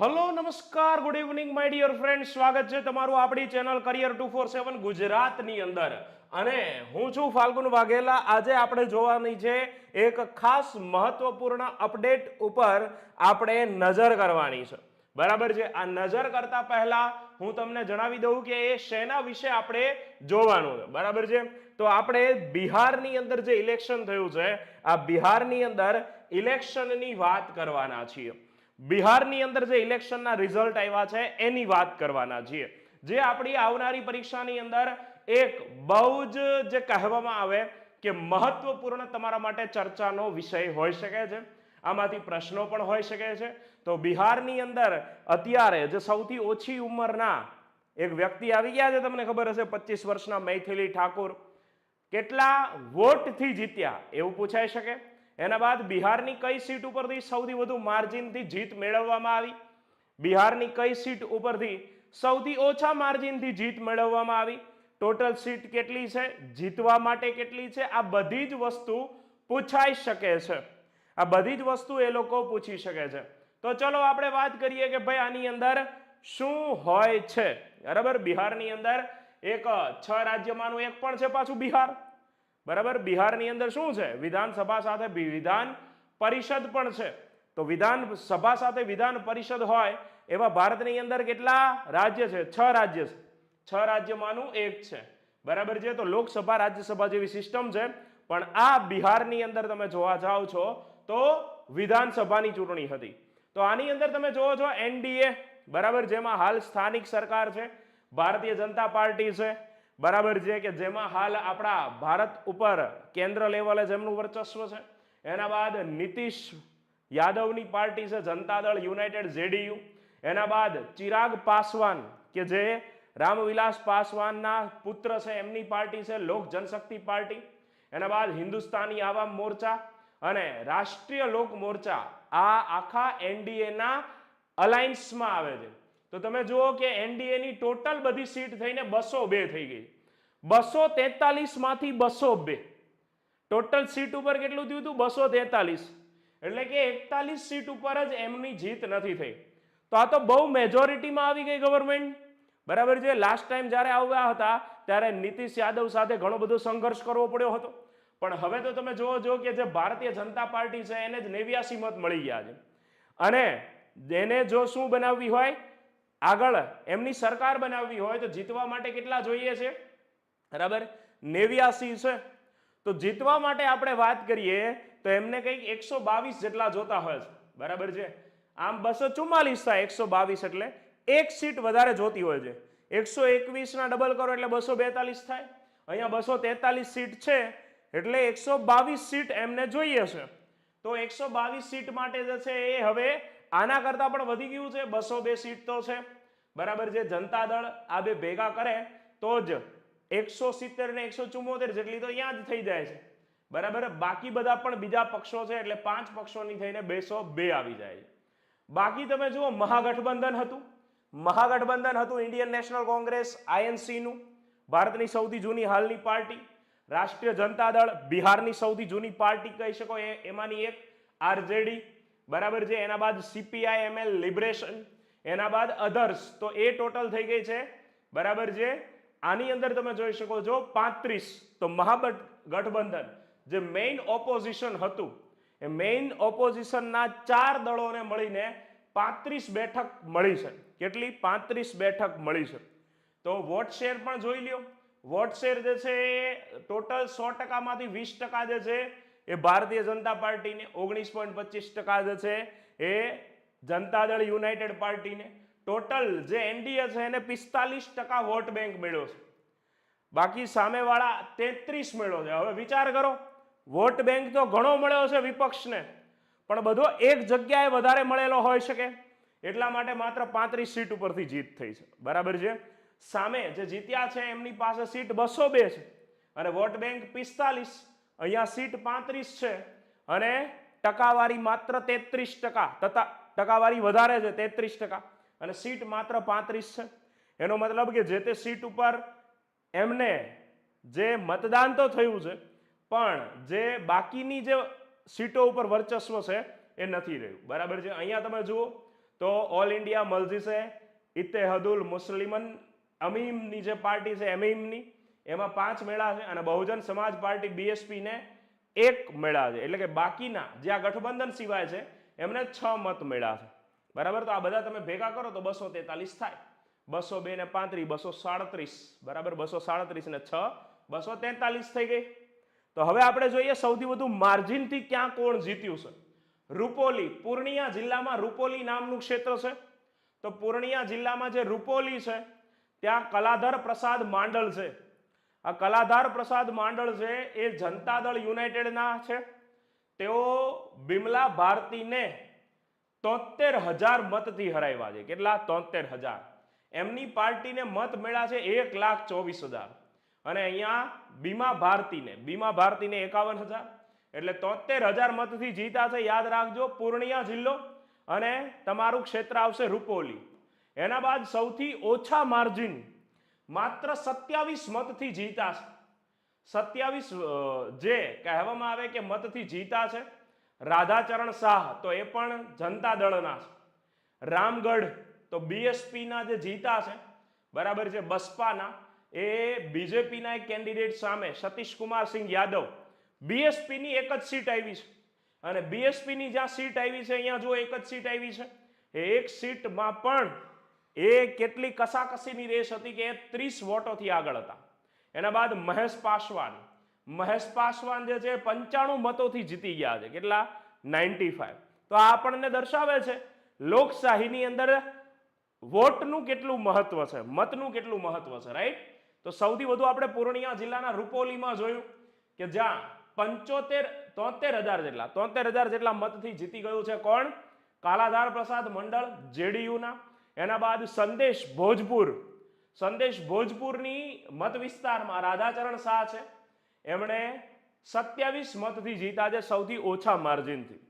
Hello નમસ્કાર good evening my dear friend સ્વાગત છે તમારું આપણી channel career two four seven ગુજરાતની અંદર. અને હું છું ફાલ્ગુન વાઘેલા. આજે આપણે જોવાની છે એક ખાસ મહત્વપૂર્ણ અપડેટ ઉપર આપણે નજર કરવાની છે. બરાબર છે? આ નજર કરતા પહેલા હું તમને જણાવી દઉં કે એ શેના વિશે આપણે જોવાનું છે. બરાબર છે? તો આપણે બિહારની અંદર જે ઇલેક્શન થયું છે, આ બિહારની અંદર ઇલેક્શનની વાત કરવાના છીએ. બિહારની અંદર જે ઇલેક્શનના રિઝલ્ટ આવ્યા છે, એની વાત કરવાના છીએ. જે આપણી આવનારી પરીક્ષાની અંદર એક બહુ જ જે કહેવામાં આવે કે મહત્વપૂર્ણ તમારા માટે ચર્ચાનો વિષય હોઈ શકે છે. આમાંથી પ્રશ્નો પણ હોઈ શકે છે. તો બિહારની અંદર અત્યારે જે સૌથી ઓછી ઉંમરના એક વ્યક્તિ આવી ગયા છે, તમને ખબર હશે, પચીસ વર્ષના મૈથિલી ઠાકુર. કેટલા વોટથી જીત્યા એવું પૂછાઈ શકે? એના બાદ બિહારની કઈ સીટ ઉપરથી સૌથી વધુ માર્જિનથી જીત મેળવવામાં આવી? બિહારની કઈ સીટ ઉપરથી સૌથી ઓછા માર્જિનથી જીત મેળવવામાં આવી? ટોટલ સીટ કેટલી છે? જીતવા માટે કેટલી છે? આ બધી જ વસ્તુ પૂછાઈ શકે છે. આ બધી જ વસ્તુ એ લોકો પૂછી શકે છે. તો ચલો આપણે વાત કરીએ કે ભાઈ આની અંદર શું હોય છે? બરાબર? બિહારની અંદર એક, છ રાજ્યમાંનું એક પણ છે પાછું બિહાર. બરાબર? બિહારની અંદર શું છે? વિધાનસભા સાથે વિધાન પરિષદ પણ છે. તો વિધાન સભા સાથે વિધાન પરિષદ હોય એવા ભારતની અંદર કેટલા રાજ્ય છે? છ રાજ્ય છે. છ રાજ્યમાંનું એક છે. બરાબર છે? તો લોકસભા, રાજ્યસભા જેવી સિસ્ટમ છે. પણ આ બિહારની અંદર તમે જોવા જાઓ છો તો વિધાનસભાની ચૂંટણી હતી. તો આની અંદર તમે જોવો છો એનડીએ, બરાબર, જેમાં હાલ સ્થાનિક સરકાર છે, ભારતીય જનતા પાર્ટી છે બરાબર છે કે જેમાં હાલ આપણા ભારત ઉપર કેન્દ્ર લેવલે જેમનું વર્ચસ્વ છે, એના બાદ નીતિશ યાદવની પાર્ટી છે, જનતા દળ યુનાઇટેડ જેડીયુ, એના બાદ ચિરાગ પાસવાન કે જે રામવિલાસ પાસવાનના પુત્ર છે, એમની પાર્ટી છે, લોક જનશક્તિ પાર્ટી, એના બાદ હિન્દુસ્તાની આવામ મોરચા અને રાષ્ટ્રીય લોક મોરચા આ આખા એનડીએના અલાયન્સમાં આવે છે. તો તમે જુઓ કે એનડીએની ટોટલ બધી સીટ થઈને બસો બે થઈ ગઈ. બસો તેતાલીસમાંથી બસો બે. ટોટલ સીટ ઉપર કેટલું થયું હતું? બસો તેતાલીસ. એટલે કે એકતાલીસ સીટ ઉપર જ એમની જીત નથી થઈ. તો આ તો બહુ મેજોરિટીમાં આવી ગઈ ગવર્મેન્ટ બરાબર છે? લાસ્ટ ટાઈમ જ્યારે આવ્યા હતા, ત્યારે નીતિશ યાદવ સાથે ઘણો બધો સંઘર્ષ કરવો પડ્યો હતો. પણ હવે તો તમે જોવો જો કે જે ભારતીય જનતા પાર્ટી છે, એને જ નેવ્યાસી મત મળી ગયા છે. અને એને જો શું બનાવવી હોય, આગળ એમની સરકાર બનાવવી હોય, તો જીતવા માટે કેટલા જોઈએ છે? બરાબર? નેવ્યાસી છે. તો જીતવા માટે આપણે વાત કરીએ તો એમને કંઈક એકસો બાવીસ જેટલા જોતા હોય છે. બરાબર છે? આમ બસો ચુમ્માલીસ થાય એકસો બાવીસ એટલે એક સીટ વધારે જોતી હોય છે. એકસો એકવીસના ડબલ કરો એટલે બસો બેતાલીસ થાય. અહીંયા બસો તેતાલીસ સીટ છે એટલે એકસો બાવીસ સીટ એમને જોઈએ છે. તો એકસો બાવીસ સીટ માટે જે છે એ હવે આના કરતાં પણ વધી ગયું છે. બસો બે સીટ તો છે. બરાબર છે? જનતા દળ આ બે ભેગા કરે તો જ એકસો સિત્તેર ને એકસો ચુમ્મોતેર જેટલી તો અહીંયા જ થઈ જાય છે. બરાબર? બાકી બધા પણ બીજા પક્ષો છે એટલે પાંચ પક્ષોની થઈને બેસો બે આવી જાય. બાકી તમે જુઓ, મહાગઠબંધન હતું. મહાગઠબંધન હતું ઇન્ડિયન નેશનલ કોંગ્રેસ, આઈએનસીનું, ભારતની સૌથી જૂની હાલની પાર્ટી. રાષ્ટ્રીય જનતા દળ, બિહારની સૌથી જૂની પાર્ટી કહી શકો એ, એમાંની એક, આરજેડી. બરાબર છે? એના બાદ સીપીઆઈ, એમએલ, લિબરેશન. એના બાદ અધર્સ તો એ ટોટલ થઈ ગઈ છે. બરાબર છે? આની અંદર તમે જોઈ શકો છો પાંત્રીસ, તો મહાગઠબંધન જે મેઇન ઓપોઝિશન હતું, એ મેઇન ઓપોઝિશનના ચાર દળોને મળીને પાંત્રીસ બેઠક મળી છે. કેટલી? પાંત્રીસ બેઠક મળી છે. તો વોટ શેર પણ જોઈ લ્યો. વોટ શેર જે છે એ ટોટલ સો ટકામાંથી વીસ ટકા જે છે એ ભારતીય જનતા પાર્ટીને ઓગણીસ પોઈન્ટ પચીસ ટકા જે છે એ જનતા દળ યુનાઇટેડ પાર્ટીને ટોટલ જે એનડીએ છે એને પિસ્તાલીસ ટકા વોટ બેંક મળ્યો છે. બાકી સામેવાળા તેત્રીસ મળ્યો છે. હવે વિચાર કરો, વોટ બેંક તો ઘણો મળ્યો છે વિપક્ષને, પણ બધો એક જગ્યાએ વધારે મળેલો હોઈ શકે, એટલા માટે માત્ર પાંત્રીસ સીટ ઉપરથી જીત થઈ છે. બરાબર છે? સામે જે જીત્યા છે એમની પાસે સીટ બસો બે છે. અને વોટ બેંક પિસ્તાલીસ, અહીંયા સીટ પાંત્રીસ છે. અને ટકાવારી માત્ર તેત્રીસ ટકા તથા ટકાવારી વધારે છે તેત્રીસ ટકા. અને સીટ માત્ર પાંત્રીસ છે. એનો મતલબ કે જે તે સીટ ઉપર એમને જે મતદાન તો થયું છે, પણ જે બાકીની જે સીટો ઉપર વર્ચસ્વ છે એ નથી રહ્યું. બરાબર છે? અહીંયા તમે જુઓ તો ઓલ ઇન્ડિયા મલજીસે ઇત્તેહદુલ મુસ્લિમન અમીમની જે પાર્ટી છે એમીમની એમાં પાંચ મેળા છે અને બહુજન સમાજ પાર્ટી બીએસપીને એક મેળા છે. એટલે કે બાકીના જે આ ગઠબંધન સિવાય છે, એમને છ મત મેળા છે. બરાબર? તો આ બધા તમે ભેગા કરો તો બસો તેતાલીસ થાય. બસો બે ને પાંત્રીસ, બસો સાડત્રીસ. બરાબર? બસો સાડત્રીસ ને છ, બસો તેતાલીસ થઈ ગઈ. તો હવે આપણે જોઈએ સૌથી વધુ માર્જિનથી ક્યાં કોણ જીત્યું છે? રૂપોલી. પૂર્ણિયા જિલ્લામાં રૂપોલી નામનું ક્ષેત્ર છે. તો પૂર્ણિયા જિલ્લામાં જે રૂપોલી છે, ત્યાં કલાધર પ્રસાદ માંડળ છે. આ કલાધાર પ્રસાદ માંડળ છે, એ જનતા દળ યુનાઇટેડના છે. તેઓ બિમલા ભારતીને તોતેર હજાર મતથી હરાવ્યા છે. કેટલા? તોતેર હજાર. એમની પાર્ટીને મત મળ્યા છે એક લાખ ચોવીસ હજાર. અને અહીંયા બીમા ભારતીને બીમા ભારતીને એકાવન હજાર. એટલે તોતેર હજાર મતથી જીતા છે, યાદ રાખજો, પૂર્ણિયા જિલ્લો અને તમારું ક્ષેત્ર આવશે રૂપોલી. એના બાદ સૌથી ઓછા માર્જિન માત્ર સત્યાવીસ મતથી જીતા છે. સત્યાવીસ જે કહેવામાં આવે કે મતથી જીતા છે રાધાચરણ શાહ તો એ પણ જનતા દળના છે. રામગઢ તો બીએસપીના જે જીતા છે, બરાબર છે, બસપાના, એ બીજેપીના એક કેન્ડિડેટ સામે સતીશ કુમાર સિંહ યાદવ બીએસપીની એક જ સીટ આવી છે. અને બીએસપીની જ્યાં સીટ આવી છે, અહીંયા જો એક જ સીટ આવી છે. એ એક સીટમાં પણ એ કેટલી કસાકસીની રેસ હતી કે એ ત્રીસ વોટોથી આગળ હતા. એના બાદ મહેશ પાસવાન મહેશ પાસવાન જે છે પંચાણું મતોથી જીતી ગયા છે. કેટલા? નાઇન્ટી ફાઈવ તો આ આપણને દર્શાવે છે લોકશાહીની અંદર વોટનું કેટલું મહત્વ છે, મતનું કેટલું મહત્વ છે રાઈટ તો સૌથી વધુ આપણે પૂર્ણિયા જિલ્લાના રૂપોલીમાં જોયું કે જ્યાં પંચોતેર, તોતેર હજાર જેટલા, તોતેર હજાર જેટલા મતથી જીતી ગયું છે કોણ? કાલાધાર પ્રસાદ મંડળ, જેડીયુના. એના બાદ સંદેશ ભોજપુર. સંદેશ ભોજપુરની મત વિસ્તારમાં રાધાચરણ શાહ છે. એમણે સત્યાવીસ મતથી જીતા છે સૌથી ઓછા માર્જિનથી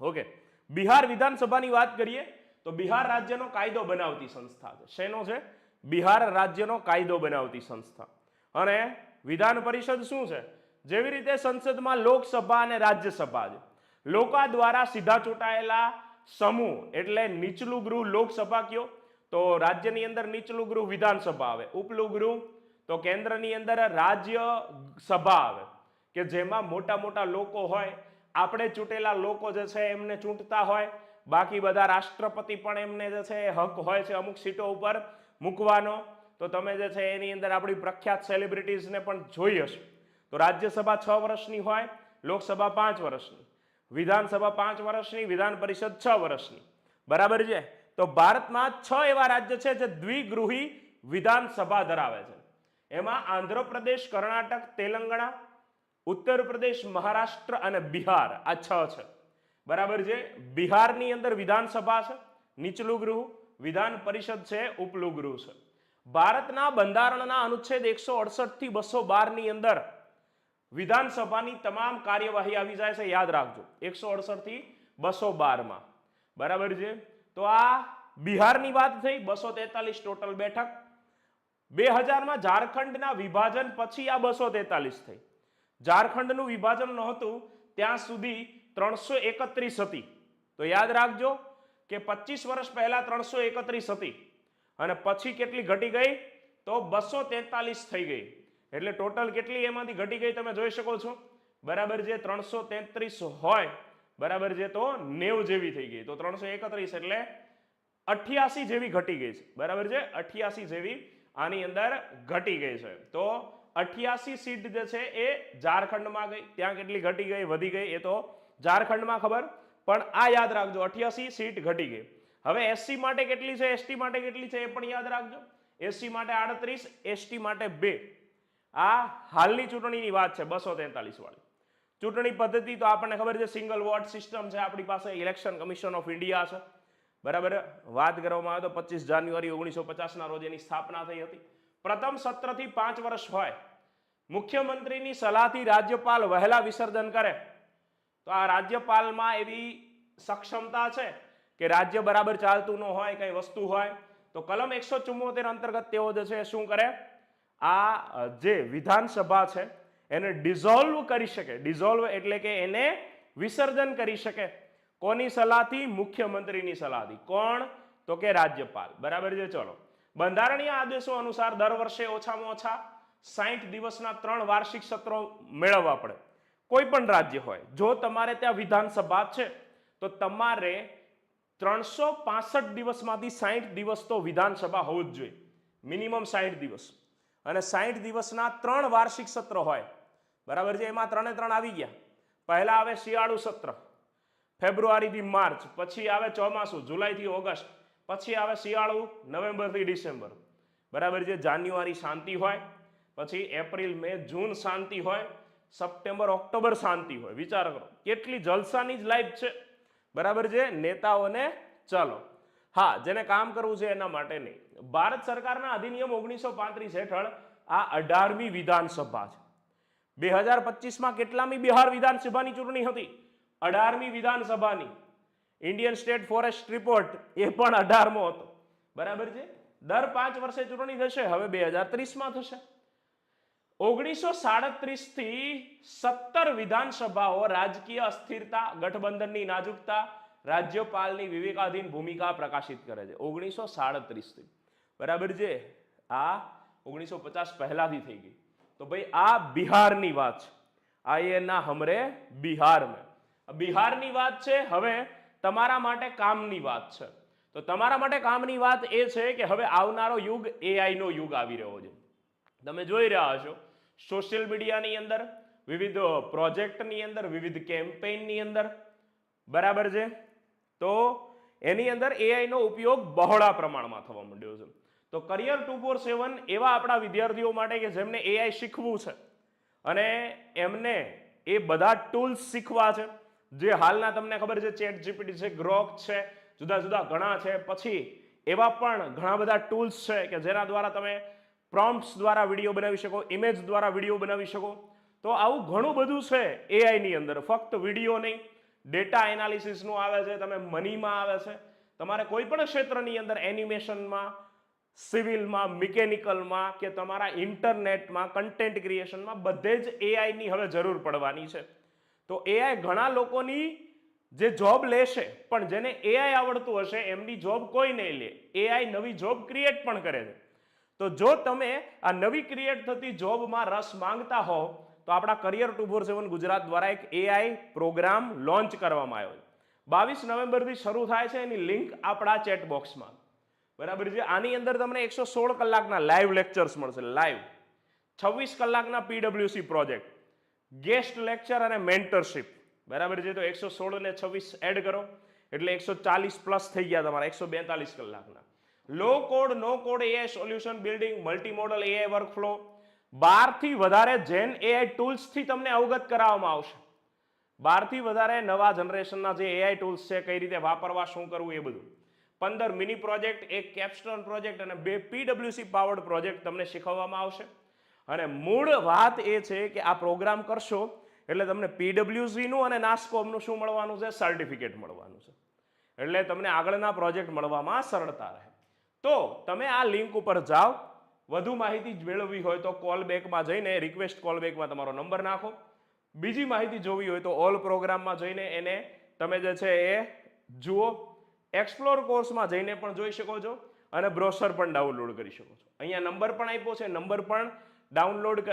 ઓકે બિહાર વિધાનસભાની વાત કરીએ, તો બિહાર રાજ્યનો કાયદો બનાવતી સંસ્થા છે. શેનો છે? બિહાર રાજ્યનો કાયદો બનાવતી સંસ્થા. અને વિધાન પરિષદ શું છે? જેવી રીતે સંસદમાં લોકસભા અને રાજ્યસભા છે. લોકો દ્વારા સીધા ચૂંટાયેલા સમૂહ, એટલે નીચલું ગૃહ લોકસભા કયો? તો રાજ્યની અંદર નીચલું ગૃહ વિધાનસભા આવે. ઉપલું ગૃહ તો કેન્દ્રની અંદર રાજ્ય સભા આવે, કે જેમાં મોટા મોટા લોકો હોય, આપણે ચૂંટેલા લોકો જે છે એમને ચૂંટતા હોય, બાકી બધા રાષ્ટ્રપતિ પણ એમને જે છે હક હોય છે અમુક સીટો ઉપર મૂકવાનો. તો તમે જે છે એની અંદર આપણી પ્રખ્યાત સેલિબ્રિટીઝને પણ જોઈ હશે. તો રાજ્યસભા છ વર્ષની હોય, લોકસભા પાંચ વર્ષની, વિધાનસભા પાંચ વર્ષની, વિધાન પરિષદ છ વર્ષની. બરાબર છે? તો ભારતમાં છ એવા રાજ્ય છે જે દ્વિગૃહી વિધાનસભા ધરાવે છે. એમાં આંધ્રપ્રદેશ, કર્ણાટક, તેલંગાણા ઉત્તર પ્રદેશ મહારાષ્ટ્ર અને બિહાર આ છ છે. બરાબર છે? બિહારની અંદર વિધાનસભા છે, નીચલું ગૃહ, વિધાન પરિષદ છે, ઉપલું ગૃહ છે. ભારતના બંધારણના અનુચ્છેદ એકસો અડસઠથી બસો બારની અંદર વિધાનસભાની તમામ કાર્યવાહી આવી જાય છે, યાદ રાખજો. એકસો અડસઠથી બસો બારમાં બરાબર છે? તો આ બિહારની વાત થઈ, બસો તેતાલીસ ટોટલ બેઠક. બે હજારમાં ઝારખંડના વિભાજન પછી આ બસો તેતાલીસ થઈ. ઝારખંડનું વિભાજન નહોતું, ત્યાં સુધી ત્રણસો એકત્રીસ હતી. તો યાદ રાખજો કે પચીસ વર્ષ પહેલા ત્રણસો એકત્રીસ હતી અને પછી કેટલી ઘટી ગઈ? તો બસો તેતાલીસ થઈ ગઈ. એટલે ટોટલ કેટલી એમાંથી ઘટી ગઈ તમે જોઈ શકો છો? બરાબર જે ત્રણસો તેત્રીસ હોય, બરાબર છે તો નેવ જેવી થઈ ગઈ. તો ત્રણસો એકત્રીસ એટલે અઠ્યાસી જેવી ઘટી ગઈ છે. બરાબર છે? અઠ્યાસી જેવી આની અંદર ઘટી ગઈ છે. તો અઠ્યાસી સીટ જે છે એ ઝારખંડમાં ગઈ. ત્યાં કેટલી ઘટી ગઈ? વધી ગઈ. એ તો ઝારખંડમાં ખબર. પણ આ યાદ રાખજો, અઠ્યાસી સીટ ઘટી ગઈ. હવે એસસી માટે કેટલી છે? એસટી માટે કેટલી છે એ પણ યાદ રાખજો. એસસી માટે આડત્રીસ એસટી માટે બે. આ હાલની ચૂંટણીની વાત છે, બસો તેતાલીસ વાળી. ચૂંટણી પદ્ધતિ તો આપણને ખબર છે સિંગલ વોર્ડ સિસ્ટમ છે, આપણી પાસે ઇલેક્શન કમિશન ઓફ ઇન્ડિયા છે. બરાબર? વાત કરવામાં આવે તો પચીસ જાન્યુઆરી ઓગણીસો પચાસના રોજ એની સ્થાપના થઈ હતી. પ્રથમ સત્રથી પાંચ વર્ષ હોય. મુખ્યમંત્રીની સલાહથી રાજ્યપાલ વહેલા વિસર્જન કરે. તો આ રાજ્યપાલમાં એવી સક્ષમતા છે કે રાજ્ય બરાબર ચાલતું ન હોય, કંઈ વસ્તુ હોય, તો કલમ એકસો ચુમ્મોતેર અંતર્ગત તેઓ જે છે શું કરે? આ જે વિધાનસભા છે એને ડિઝોલ્વ કરી શકે. ડિઝોલ્વ એટલે કે એને વિસર્જન કરી શકે. કોની સલાહથી? મુખ્યમંત્રીની સલાહથી. કોણ? તો કે રાજ્યપાલ. બરાબર છે? ચલો. બંધારણીય આદેશો અનુસાર દર વર્ષે ઓછામાં ઓછા સાહીઠ દિવસના ત્રણ વાર્ષિક સત્રો મેળવવા પડે. કોઈ પણ રાજ્ય હોય. જો તમારે ત્યાં વિધાનસભા છે, તો તમારે ત્રણસો પાસઠ દિવસમાંથી સાહીઠ દિવસ તો વિધાનસભા હોવું જ જોઈએ. મિનિમમ સાહીઠ દિવસ. અને સાહીઠ દિવસના ત્રણ વાર્ષિક સત્ર હોય. બરાબર છે? એમાં ત્રણે ત્રણ આવી ગયા. પહેલા આવે શિયાળુ સત્ર. ફેબ્રુઆરીથી માર્ચ, પછી આવે ચોમાસું, જુલાઈથી ઓગસ્ટ, પછી આવે શિયાળુ, નવેમ્બરથી ડિસેમ્બર. બરાબર છે? જાન્યુઆરી શાંતિ હોય, પછી એપ્રિલ, મે, જૂન શાંતિ હોય, સપ્ટેમ્બર, ઓક્ટોબર શાંતિ હોય. વિચાર કરો, કેટલી જલસાની જ લાઈફ છે. બરાબર છે? નેતાઓને ચલો. હા, જેને કામ કરવું છે એના માટે નહીં. ભારત સરકારના અધિનિયમ ઓગણીસો પાંત્રીસ હેઠળ આ અઢારમી વિધાનસભા છે. બે હજાર પચીસમાં કેટલામી બિહાર વિધાનસભાની ચૂંટણી હતી? અઢારમી વિધાનસભાની ઇન્ડિયન સ્ટેટ ફોરેસ્ટ રિપોર્ટ એ પણ અઢારમો હતો. બરાબર છે? દર પાંચ વર્ષે ચૂંટણી થશે, હવે બે હજાર ત્રીસમાં થશે. ઓગણીસો સાડત્રીસથી સત્તર વિધાનસભાઓ રાજકીય અસ્થિરતા, ગઠબંધનની નાજુકતા, રાજ્યપાલની વિવેકાધીન ભૂમિકા પ્રકાશિત કરે છે. ઓગણીસો સાડત્રીસથી બરાબર છે? આ ઓગણીસો પચાસ પહેલાથી થઈ ગઈ. તો ભાઈ, આ બિહારની વાત છે. આ એના ના હમરે બિહાર મેં બિહારની વાત છે, હવે તમારા માટે કામની વાત છે. તો તમારા માટે કામની વાત એ છે કે હવે આવનારો યુગ એઆઈ નો યુગ આવી રહ્યો છે. તમે જોઈ રહ્યા હશો, સોશિયલ મીડિયાની અંદર, વિવિધ પ્રોજેક્ટની અંદર, વિવિધ કેમ્પેઇનની અંદર. બરાબર છે? તો એની અંદર એઆઈનો ઉપયોગ બહોળા પ્રમાણમાં થવા માંડ્યો છે. તો કરિયર ટુ ફોર સેવન એવા આપણા વિદ્યાર્થીઓ માટે કે જેમને એઆઈ શીખવું છે. અને એમને એ બધા ટૂલ્સ શીખવા છે. જે હાલના તમને ખબર છે ચેટ જીપીટી છે ગ્રોક છે, જુદા જુદા ઘણા છે. પછી એવા પણ ઘણા બધા ટૂલ્સ છે કે જેના દ્વારા તમે પ્રોમ્પ્ટ્સ દ્વારા વીડિયો બનાવી શકો ઇમેજ દ્વારા વીડિયો બનાવી શકો. તો આવું ઘણું બધું છે એઆઈની અંદર. ફક્ત વીડિયો નહીં ડેટા એનાલિસિસનું આવે છે, તમે મનીમાં આવે છે. તમારે કોઈ પણ ક્ષેત્રની અંદર એનિમેશનમાં સિવિલમાં મિકેનિકલમાં કે તમારા ઇન્ટરનેટમાં કન્ટેન્ટ ક્રિએશનમાં બધે જ એઆઈની હવે જરૂર પડવાની છે. તો એઆઈ ઘણા લોકોની જે જોબ લેશે, પણ જેને એઆઈ આવડતું હશે, એમની જોબ કોઈ નહીં લે. એઆઈ નવી જોબ ક્રિએટ પણ કરે છે. તો જો તમે આ નવી ક્રિએટ થતી જોબમાં રસ માંગતા હો, તો આપણા career two four seven Gujarat દ્વારા એક એઆઈ પ્રોગ્રામ લોન્ચ કરવામાં આવ્યો છે. બાવીસ નવેમ્બરથી શરૂ થાય છે, એની લિંક આપણા ચેટ બોક્સમાં બરાબર છે? આની અંદર તમને એકસો સોળ કલાકના લાઈવ લેક્ચર્સ મળશે. લાઈવ છવ્વીસ કલાકના પીડબ્લ્યુસી પ્રોજેક્ટ ગેસ્ટ લેક્ચર અને મેન્ટરશિપ. બરાબર છે? તો એકસો સોળ ને છવ્વીસ એડ કરો. એટલે એકસો ચાલીસ પ્લસ થઈ ગયા તમારા, એકસો બેતાલીસ કલાકના. Low code no code AI solution building multi modal AI workflow બારથી વધારે જેન એઆઈ ટૂલ્સથી તમને અવગત કરાવવામાં આવશે. બારથી વધારે નવા જનરેશનના જે એઆઈ ટૂલ્સ છે, કઈ રીતે વાપરવા, શું કરવું, એ બધું. પંદર મિની પ્રોજેક્ટ એક કેપ્સ્ટોન પ્રોજેક્ટ અને બે પીડબ્લ્યુસી પાવર્ડ પ્રોજેક્ટ તમને શીખવવામાં આવશે. અને મૂળ વાત એ છે કે આ પ્રોગ્રામ કરશો એટલે તમને પીડબ્લ્યુસીનું અને નાસ્કોમનું શું મળવાનું છે? સર્ટિફિકેટ મળવાનું છે. એટલે તમને આગળના પ્રોજેક્ટ મળવામાં સરળતા રહે. તો તમે આ લિંક ઉપર જાઓ. વધુ માહિતી મેળવવી હોય તો કોલ બેકમાં જઈને, રિક્વેસ્ટ કોલ બેકમાં તમારો નંબર નાખો. બીજી માહિતી જોવી હોય તો ઓલ પ્રોગ્રામમાં જઈને એને તમે જે છે એ જુઓ. એક્સપ્લોર કોર્સમાં જઈને પણ જોઈ શકો છો અને બ્રોશર પણ ડાઉનલોડ કરી શકો છો. અહીંયા નંબર પણ આપ્યો છે. નંબર પણ ડાઉનલોડ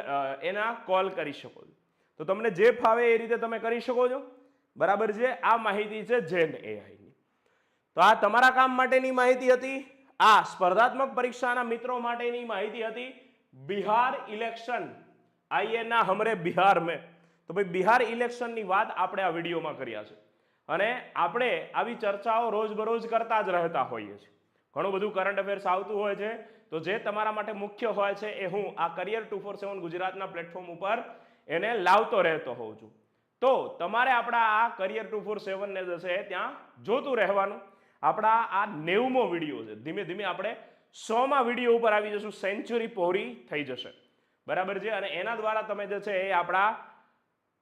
એના કોલ કરી શકો છો. તો તમને જે ફાવે એ રીતે તમે કરી શકો છો. બરાબર છે? આ માહિતી છે જેન એઆઈની તો આ તમારા કામ માટેની માહિતી હતી. આ સ્પર્ધાત્મક પરીક્ષાના મિત્રો માટેની માહિતી હતી. બિહાર ઇલેક્શન. આઈએ ના હમરે બિહાર મેં. તો ભાઈ, બિહાર ઇલેક્શનની વાત આપણે આ વિડીયોમાં કર્યા છે. અને આપણે આવી ચર્ચાઓ રોજબરોજ કરતા જ રહેતા હોઈએ છીએ. ઘણું બધું કરંટ અફેર્સ આવતું હોય છે. તો જે તમારા માટે મુખ્ય હોય છે એ હું આ કરિયર ટુ ફોર સેવન ગુજરાતના પ્લેટફોર્મ ઉપર એને લાવતો રહેતો હોઉં છું. તો તમારે આપણા આ કરિયર ટુ ફોર સેવનને જે છે ત્યાં જોતું રહેવાનું. આપણા આ નેવમો વીડિયો છે. ધીમે ધીમે આપણે સોમાં વીડિયો ઉપર આવી જશું. સેન્ચુરી પહોરી થઈ જશે. બરાબર છે? અને એના દ્વારા તમે જે છે એ આપણા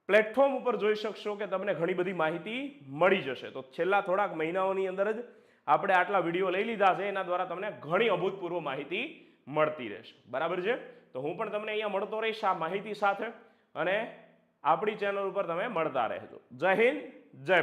પ્લેટફોર્મ ઉપર જોઈ શકશો કે તમને ઘણી બધી માહિતી મળી જશે. તો છેલ્લા થોડાક મહિનાઓની અંદર જ આપણે આટલા વીડિયો લઈ લીધા છે, એના દ્વારા તમને ઘણી અભૂતપૂર્વ માહિતી મળતી રહેશે. બરાબર છે? તો હું પણ તમને અહીંયા મળતો રહીશ આ માહિતી સાથે અને આપણી ચેનલ ઉપર તમે મળતા રહેજો. જય હિન્દ, જય